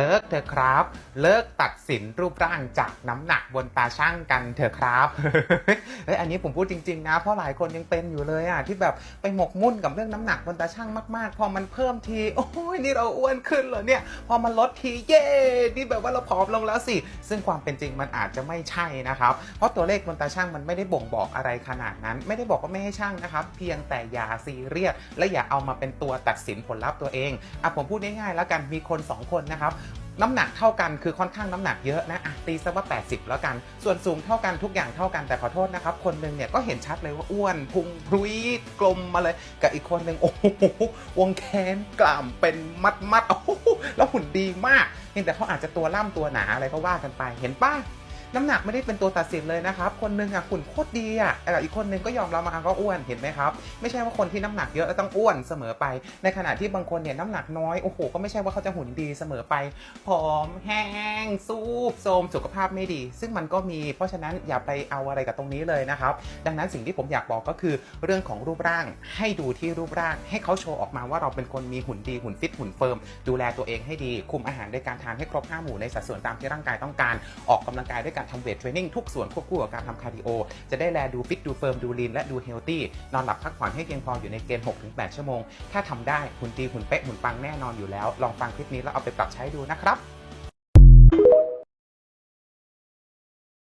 เลิกเถอะครับ เลิกตัดสินรูปร่างจากน้ำหนักบนตาช่างกันเถอะครับเฮ้ยอันนี้ผมพูดจริง ๆ นะ เพราะหลายคนยังเป็นอยู่เลยอะที่แบบไปหมกมุ่นกับเรื่องน้ำหนักบนตาช่างมากๆ พอมันเพิ่มทีโอ้ยนี่เราอ้วนขึ้นเหรอเนี่ย พอมันลดทีเย้นี่แบบว่าเราผอมลงแล้วสิ ซึ่งความเป็นจริงมันอาจจะไม่ใช่นะครับ เพราะตัวเลขบนตาช่างมันไม่ได้บ่งบอกอะไรขนาดนั้น ไม่ได้บอกว่าไม่ให้ช่างนะครับ เพียงแต่อย่าซีเรียสและอย่าเอามาเป็นตัวตัดสินผลลัพธ์ตัวเองอะผมพูดง่ายๆแล้วกันมีคนสองคนนะครับ น้ำหนักเท่ากันคือค่อนข้างน้ำหนักเยอะนะอะตีซะว่า 80 แล้วกัน ส่วนสูงเท่ากันทุกอย่างเท่ากันแต่ขอโทษนะครับ คนหนึ่งเนี่ยก็เห็นชัดเลยว่าอ้วนพุงพรุยกลมมาเลย กับอีกคนหนึ่งโอ้โหวงแขนกล่ามเป็นมัดมัดโอ้โหแล้วหุ่นดีมากเพียงแต่เขาอาจจะตัวล่ำตัวหนาอะไรก็ว่ากันไปเห็นป้า น้ำหนักไม่ได้เป็นตัวตัดสินเลยนะครับ คนหนึงอะหุ่นโคตรดีอะแต่อีกคนหนึงก็ยอมรับมาก็อ้วนเห็นไหมครับ ไม่ใช่ว่าคนที่น้ำหนักเยอะแล้วต้องอ้วนเสมอไป ในขณะที่บางคนเนี่ยน้ำหนักน้อยโอ้โหก็ไม่ใช่ว่าเขาจะหุ่นดีเสมอไปผอมแห้งซูบโทมสุขภาพไม่ดี ซึ่งมันก็มีเพราะฉะนั้นอย่าไปเอาอะไรกับตรงนี้เลยนะครับ ดังนั้นสิ่งที่ผมอยากบอกก็คือ เรื่องของรูปร่างให้ดูที่รูปร่าง ให้เขาโชว์ออกมาว่าเราเป็นคนมีหุ่นดีหุ่นฟิตหุ่นเฟิร์มดูแลตัวเองให้ดี คุมอาหารด้วยการทานให้ครบ5หมู่ในสัดส่วนตามที่ร่างกายต้องการออกกำลังกายด้วยการทำเวทเทรนนิ่งทุกส่วนควบคู่กับการทำคาร์ดิโอ จะได้แลดูฟิตดูเฟิร์มดูลีนและดูเฮลตี้นอนหลับพักผ่อนให้เพียงพออยู่ในเกณฑ์6-8 ชั่วโมง ถ้าทำได้หุ่นดีหุ่นเป๊ะหุ่นปังแน่นอนอยู่แล้ว ลองฟังคลิปนี้แล้วเอาไปปรับใช้ดูนะครับ